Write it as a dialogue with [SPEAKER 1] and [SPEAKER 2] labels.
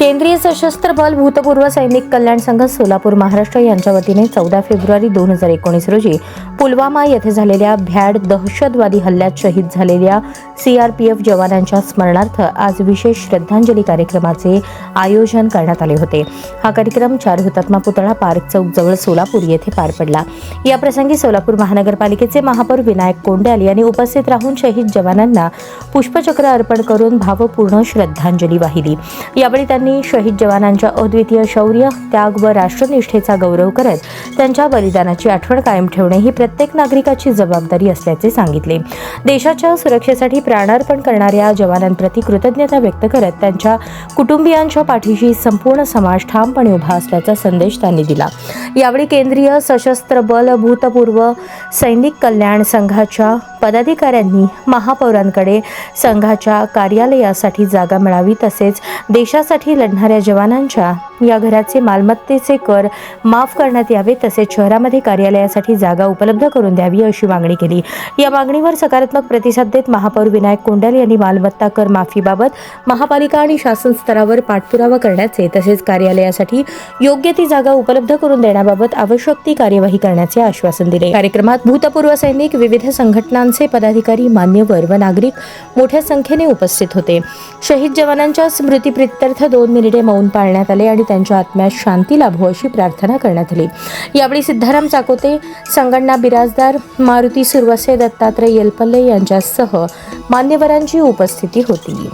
[SPEAKER 1] केंद्रीय सशस्त्र बल भूतपूर्व सैनिक कल्याण संघ सोलापूर महाराष्ट्र यांच्या वतीने चौदा फेब्रुवारी दोन हजार एकोणीस रोजी पुलवामा येथे झालेल्या भ्याड दहशतवादी हल्ल्यात शहीद झालेल्या सीआरपीएफ जवानांच्या स्मरणार्थ आज विशेष श्रद्धांजली कार्यक्रमाचे आयोजन करण्यात आले होते. हा कार्यक्रम चार हुतात्मा पुतळा पार्क चौक जवळ सोलापूर येथे पार पडला. याप्रसंगी सोलापूर महानगरपालिकेचे महापौर विनायक कोंडाल यांनी उपस्थित राहून शहीद जवानांना पुष्पचक्र अर्पण करून भावपूर्ण श्रद्धांजली वाहिली. यावेळी त्यांनी शहीद जवानांच्या अद्वितीय शौर्य त्याग व राष्ट्रनिष्ठेचा गौरव करत त्यांच्या बलिदानाची आठवण कायम ठेवणे ही प्रत्येक नागरिकाची जबाबदारी असल्याचे सांगितले. देशाच्या सुरक्षेसाठी प्राणार्पण करणाऱ्या जवानांप्रती कृतज्ञता व्यक्त करत त्यांच्या कुटुंबियांच्या पाठीशी संपूर्ण समाज ठामपणे उभा असल्याचा संदेश त्यांनी दिला. यावेळी केंद्रीय सशस्त्र बल भूतपूर्व सैनिक कल्याण संघाच्या पदाधिकाऱ्यांनी महापौरांकडे संघाच्या कार्यालयासाठी जागा मिळावी तसेच देशासाठी लढणाऱ्या जवानांच्या या घराचे मालमत्तेचे कर माफ करण्यात यावे तसेच शहरामध्ये कार्यालयासाठी जागा उपलब्ध करून द्यावी अशी मागणी केली. या मागणीवर सकारात्मक प्रतिसाद देत महापौर विनायक कोंडल यांनी मालमत्ता कर माफीबाबत महापालिका आणि शासन स्तरावर पाठपुरावा करण्याचे तसेच कार्यालयासाठी योग्य ती जागा उपलब्ध करून देण्याबाबत आवश्यक ती कार्यवाही करण्याचे आश्वासन दिले. कार्यक्रमात भूतपूर्व सैनिक विविध संघटनांचे पदाधिकारी मान्यवर व नागरिक मोठ्या संख्येने उपस्थित होते. शहीद जवानांच्या स्मृतीप्रित्यर्थ दोन मिनिटे मौन पाळण्यात आले आणि त्यांच्या आत्म्यास शांती लाभो अशी प्रार्थना करण्यात आली. यावेळी सिद्धाराम चाकोते संगण्णा बिराजदार मारुती सुरवसे दत्तात्रय येलपल्ले यांच्यासह मान्यवरांची उपस्थिती होती.